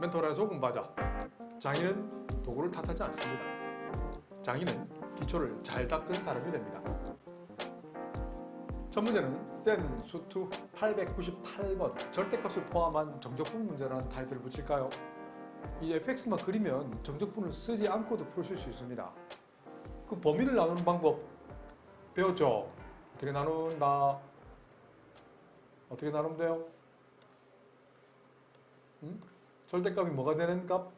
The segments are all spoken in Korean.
멘토라에서 공부하자. 장인은 도구를 탓하지 않습니다. 장인은 기초를 잘 닦은 사람이 됩니다. 첫 문제는 센 수투 898번 절대값을 포함한 정적분 문제라는 타이틀을 붙일까요? 이 fx만 그리면 정적분을 쓰지 않고도 풀수 있습니다. 그 범위를 나누는 방법 배웠죠? 어떻게 나눈다? 어떻게 나누면 돼요? 음? 절대값이 뭐가 되는 값?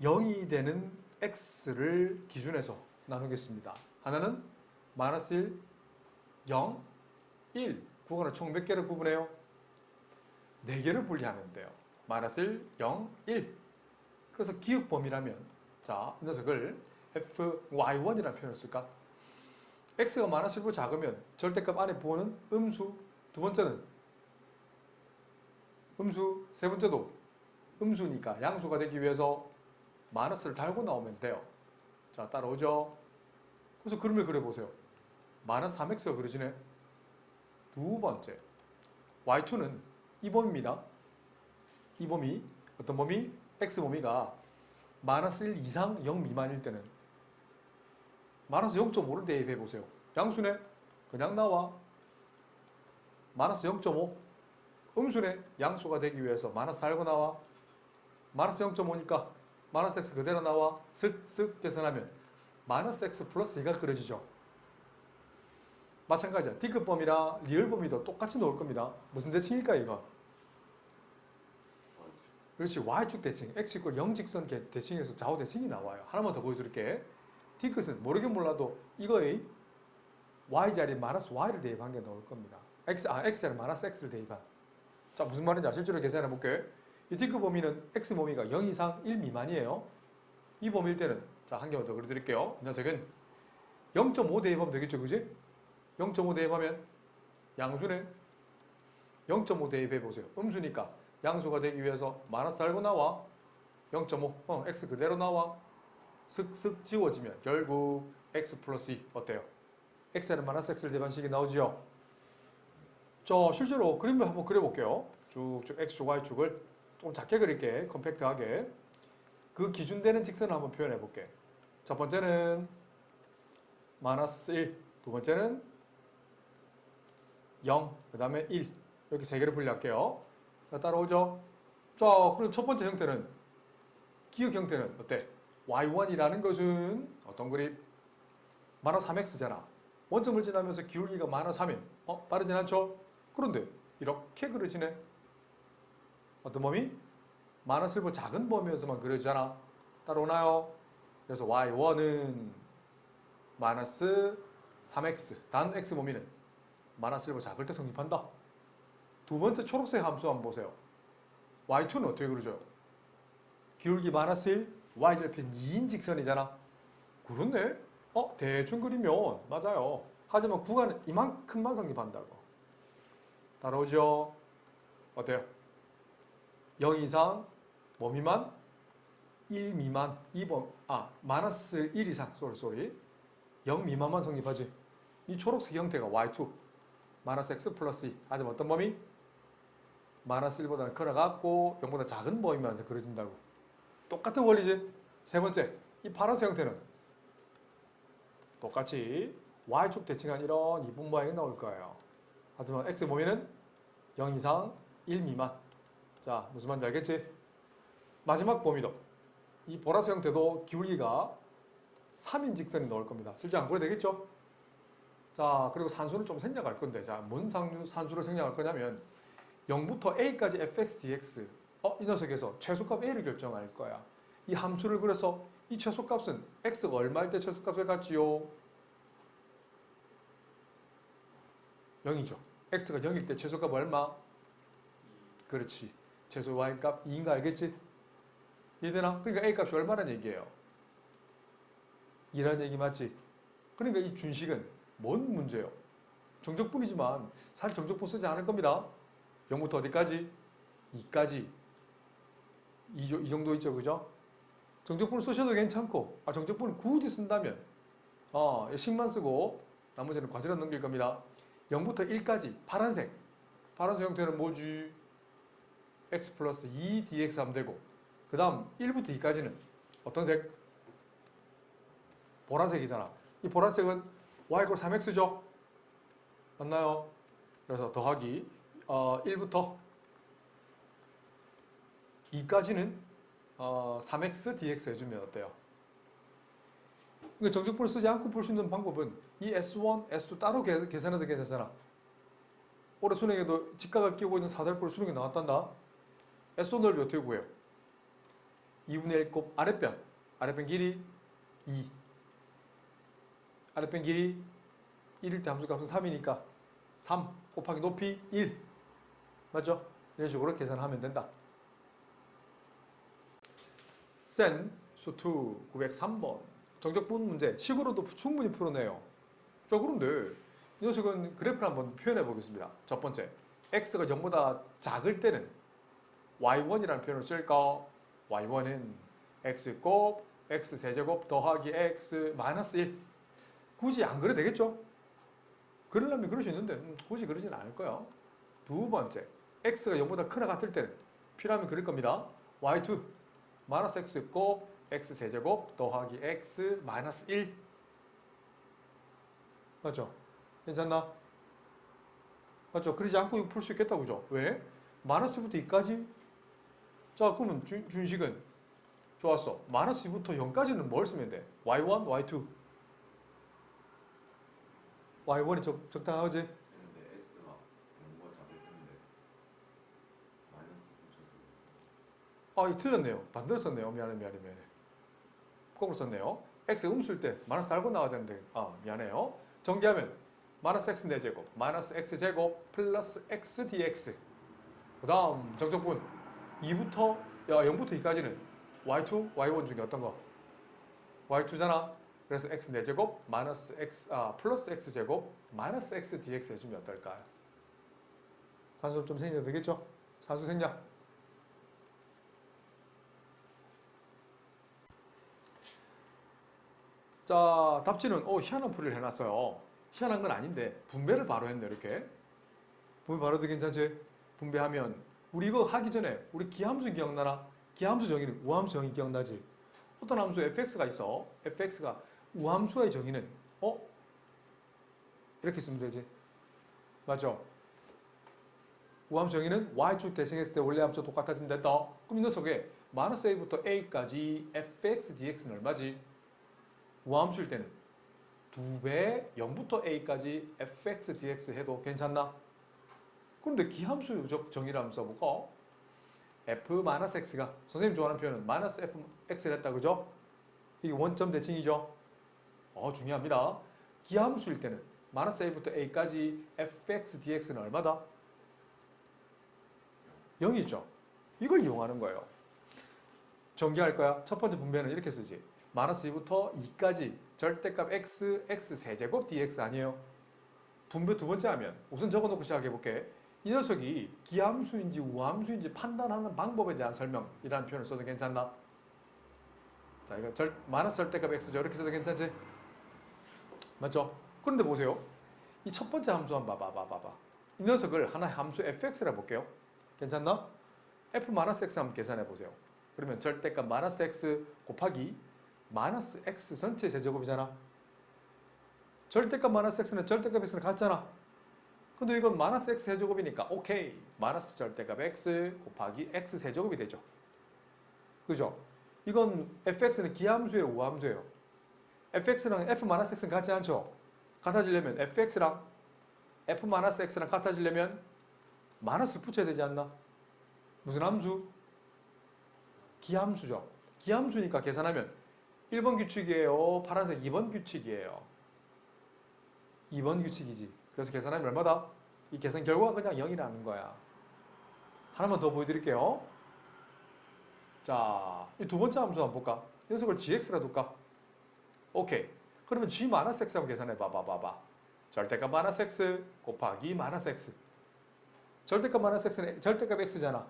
0이 되는 x를 기준해서 나누겠습니다. 하나는 마이너스 1, 0, 1 구간을 총 몇 개를 구분해요? 4개를 분리하면 돼요. 마이너스 1, 0, 1 그래서 기억 범위라면 자, 이 녀석을 fy1이라는 표현을 쓸까? x가 마이너스 1보다 작으면 절대값 안에 부호는 음수 두 번째는 음수 세 번째도 음수니까 양수가 되기 위해서 마이너스를 달고 나오면 돼요. 자, 따라오죠? 그래서 그림을 그려보세요. 마이너스 3x가 그려지네. 두 번째. y2는 이 범위입니다. 이 범위, 어떤 범위? x 범위가 마이너스 1 이상 0 미만일 때는 마이너스 0.5를 대입해 보세요. 양수네? 그냥 나와. 마이너스 0.5. 음수네? 양수가 되기 위해서 마이너스 달고 나와. 마이너스 0.5니까 마이너스 x 그대로 나와. 슥슥 계산하면 마이너스 x 플러스 2가 그려지죠. 마찬가지야. D급 범위랑 리얼 범위도 똑같이 나올 겁니다. 무슨 대칭일까 이거? 그렇지. y축 대칭, x 이퀄 0 직선 개- 대칭에서 좌우 대칭이 나와요. 하나만 더 보여드릴게. D끝은 모르긴 몰라도 이거의 y 자리에 마이너스 y를 대입한 게 나올 겁니다. x 아 x에는 마이너스 x를 대입한. 자 무슨 말인지 실제로 계산해 볼게. 이 D급 범위는 x 범위가 0 이상 1 미만이에요. 이 범위일 때는 자 한 개만 더 그려 드릴게요. 이 녀석은 0.5 대입하면 되겠죠, 그지? 0.5 대입하면 양수네. 0.5 대입해 보세요. 음수니까 양수가 되기 위해서 마이너스 달고 나와 0.5 어, x 그대로 나와 슥슥 지워지면 결국 x 플러스 2 어때요? x는 마이너스 x를 대반식이 나오지요. 자 실제로 그림을 한번 그려볼게요. 쭉쭉 x축 y축을 좀 작게 그릴게 컴팩트하게 그 기준되는 직선을 한번 표현해 볼게. 첫 번째는 마이너스 1, 두 번째는 0, 그 다음에 1 이렇게 세 개를 분리할게요. 자, 따라오죠? 자, 그럼 첫 번째 형태는 기억 형태는 어때? y1이라는 것은 어떤 그립? 마이너스 3x잖아. 원점을 지나면서 기울기가 마이너스 3인. 어? 빠르진 않죠? 그런데 이렇게 그려지네. 어떤 범위? 마이너스 1보 작은 범위에서만 그려지잖아. 따라오나요? 그래서 y1은 마이너스 3x 단 x 범위는 마이너스 1보 작을 때 성립한다. 두 번째 초록색 함수 한번 보세요. y2는 어떻게 그러죠? 기울기 마이너스 1, y절편 2인 직선이잖아. 그렇네? 어, 대충 그리면 맞아요. 하지만 구간은 이만큼만 성립한다고. 따라오죠? 어때요? 0 이상, 뭐 미만? 1 미만, 2번, 아, 마이너스 1 이상, 쏘리, 쏘리. 0 미만만 성립하지. 이 초록색 형태가 y2. 마이너스 x 플러스 2. 하지만 어떤 범위? 마이너스 1보다는 커져갖고 0보다 작은 범위면서 그려진다고. 똑같은 원리지. 세 번째, 이 파란색 형태는 똑같이 y축 대칭한 이런 이분 모양이 나올 거예요. 하지만 x 범위는 0 이상 1 미만. 자, 무슨 말인지 알겠지? 마지막 범위도 이 보라색 형태도 기울기가 3인 직선이 나올 겁니다. 실제 안 그래도 되겠죠? 자, 그리고 산수는 좀 생략할 건데, 자, 뭔 산수, 산수를 생략할 거냐면 0부터 a까지 fx dx 어, 이 녀석에서 최소값 a를 결정할 거야. 이 함수를 그래서 이 최소값은 x가 얼마일 때 최소값을 갖지요? 0이죠. X가 0일 때 최소값 얼마? 그렇지. 최소 y 값 2인가 알겠지? 이해되나? 그러니까 a 값이 얼마란 얘기예요? 2라는 얘기 맞지? 그러니까 이 준식은 뭔 문제예요? 정적분이지만 사실 정적분 쓰지 않을 겁니다. 0부터 어디까지? 2까지. 이, 이 정도 있죠, 그죠? 정적분을 쓰셔도 괜찮고, 아, 정적분을 굳이 쓴다면, 어, 식만 쓰고, 나머지는 과제로 넘길 겁니다. 0부터 1까지, 파란색. 파란색 형태는 뭐지? x 플러스 2 dx 하면 되고 그 다음 1부터 2까지는 어떤 색? 보라색이잖아. 이 보라색은 y 3x죠? 맞나요? 그래서 더하기 어, 1부터 2까지는 어, 3x dx 해주면 어때요? 그러니까 정적분을 쓰지 않고 볼 수 있는 방법은 이 S1, S2 따로 계- 계산해도 괜찮잖아. 올해 수능에도 직각을 끼고 있는 사다리꼴 수능이 나왔단다. S1 넓이 어떻게 구해요? 2분의 1곱 아랫변. 아랫변 길이 2. 아랫변 길이 1일 때 함수값은 3이니까 3 곱하기 높이 1. 맞죠? 이런 식으로 계산하면 된다. 센 수투 903번 정적분 문제 식으로도 충분히 풀어내요. 자 그런데 이 녀석은 그래프를 한번 표현해 보겠습니다. 첫 번째 x가 0보다 작을 때는 y1이라는 표현을 쓸까? y1은 x 곱 x 세제곱 더하기 x 마이너스 1 굳이 안 그래도 되겠죠? 그러려면 그럴 수 있는데 음, 굳이 그러진 않을 거예요. 두 번째 x가 0보다 크나 같을 때는 필요하면 그럴 겁니다. y2 마이너스 x 곱 x 세제곱 더하기 x 마이너스 1 맞죠? 괜찮나? 맞죠? 그러지 않고 풀 수 있겠다 그죠? 왜? 마이너스부터 2까지 자 그러면 준, 준식은 좋았어 마이너스 2부터 0까지는 뭘 쓰면 돼? y1, y2 y1이 적, 적당하지? 근데 x가 0과 작을 텐데 마이너스 붙여서 아, 이 틀렸네요. 반대로 썼네요. 미안해, 미안해, 미안해. 거꾸로 썼네요. x 음수일 때 마이너스 알고 나와야 되는데, 아, 미안해요. 전개하면 마이너스 x 4제곱, 마이너스 x 제곱, 플러스 x dx. 그 다음 정적분 2부터, 야, 0부터 2까지는 y2, y1 중에 어떤 거? y2잖아. 그래서 x 4제곱, 마이너스 x, 아, 플러스 x 제곱, 마이너스 x dx 해주면 어떨까요? 산수 좀 생겨도 되겠죠? 산수 생략. 자, 답지는 오 희한한 풀이를 해놨어요. 희한한 건 아닌데 분배를 바로 했네 이렇게. 분배 바로도 괜찮지? 분배하면 우리 이거 하기 전에 우리 기함수 기억나나? 기함수 정의는 우함수 정의 기억나지? 어떤 함수 fx가 있어. fx가 우함수의 정의는 어? 이렇게 쓰면 되지. 맞죠? 우함수 정의는 y축 대칭했을 때 원래 함수가 똑같아진다. 그럼 이 녀석에 마이너스 a부터 a까지 fx dx는 얼마지? 우함 수일 때는 두 배 0부터 a까지 fx dx 해도 괜찮나? 그런데 기함수적 정의를 한번 써볼까? f-x가 선생님 좋아하는 표현은 마이너스 fx를 했다 그죠? 이게 원점 대칭이죠? 어 중요합니다. 기함수일 때는 마이너스 a부터 a까지 fx dx는 얼마다? 0이죠. 이걸 이용하는 거예요. 전개할 거야. 첫 번째 분배는 이렇게 쓰지. 마이너스 2부터 2까지 절대값 x, x 세제곱 dx 아니에요? 분배 두 번째 하면 우선 적어놓고 시작해 볼게. 이 녀석이 기함수인지 우함수인지 판단하는 방법에 대한 설명이라는 표현을 써도 괜찮나? 자, 이거 절, 마이너스 절대값 x죠. 이렇게 써도 괜찮지? 맞죠? 그런데 보세요. 이 첫 번째 함수 한번 봐봐, 봐봐. 이 녀석을 하나의 함수 fx라 볼게요. 괜찮나? f 마이너스 x 한번 계산해 보세요. 그러면 절대값 마이너스 x 곱하기 마이너스 x 전체 제제곱이잖아. 절대값 마이너스 x는 절대값 x는 같잖아. 근데 이건 마이너스 x 세제곱이니까 오케이. 마이너스 절대값 x 곱하기 x 세제곱이 되죠. 그죠? 이건 fx는 기함수예요, 우함수예요. fx랑 f 마이너스 x는 같지 않죠? 같아지려면 fx랑 f 마이너스 x랑 같아지려면 마이너스를 붙여야 되지 않나? 무슨 함수? 기함수죠. 기함수니까 계산하면 1번 규칙이에요. 파란색 2번 규칙이에요. 2번 규칙이지. 그래서 계산하면 얼마다? 이 계산 결과가 그냥 0이라는 거야. 하나만 더 보여드릴게요. 자, 이두 번째 함수 한번 볼까? 이 녀석을 gx라 둘까? 오케이. 그러면 g 마이너스 x 한번 계산해 봐봐, 봐봐. 절대값 마이너스 x 곱하기 마이너스 x. 절대값 마이너스 x는 절대값 x잖아.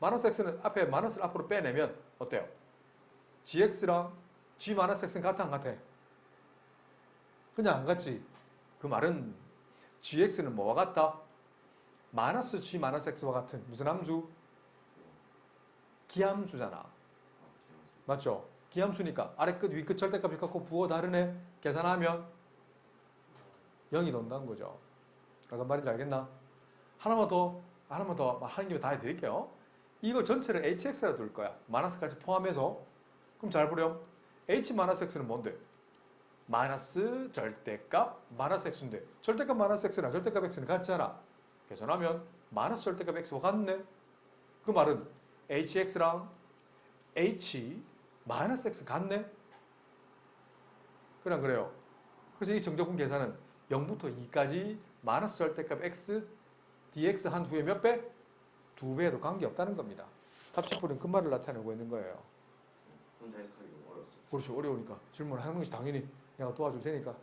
마이너스 x는 앞에 마이너스를 앞으로 빼내면 어때요? Gx랑 g 마이너스 x는 같아 안 같아? 그냥 안 같지. 그 말은 gx는 뭐와 같다? 마이너스 g 마이너스 x와 같은 무슨 함수? 기함수잖아. 맞죠? 기함수니까 아래 끝, 위 끝 절대값을 갖고 부호 다르네. 계산하면 0이 논다는 거죠. 어떤 말인지 알겠나? 하나만 더, 하나만 더 하는 김에 다 해드릴게요. 이거 전체를 hx라 둘 거야. 마이너스까지 포함해서. 그럼 잘 보렴. h 마이너스 x는 뭔데? 마이너스 절대값 마이너스 x인데 절대값 마이너스 x랑 절대값 x는 같잖아. 계산하면 마이너스 절대값 x와 같네. 그 말은 hx랑 h 마이너스 x 같네. 그냥 그래요. 그래서 이 정적분 계산은 0부터 2까지 마이너스 절대값 x dx 한 후에 몇 배? 두 배에도 관계없다는 겁니다. 합치풀은 그 말을 나타내고 있는 거예요. 혼자 해석하기 너무 어려웠어. 그렇죠. 어려우니까 질문을 하는 것이 당연히 내가 도와줄 테니까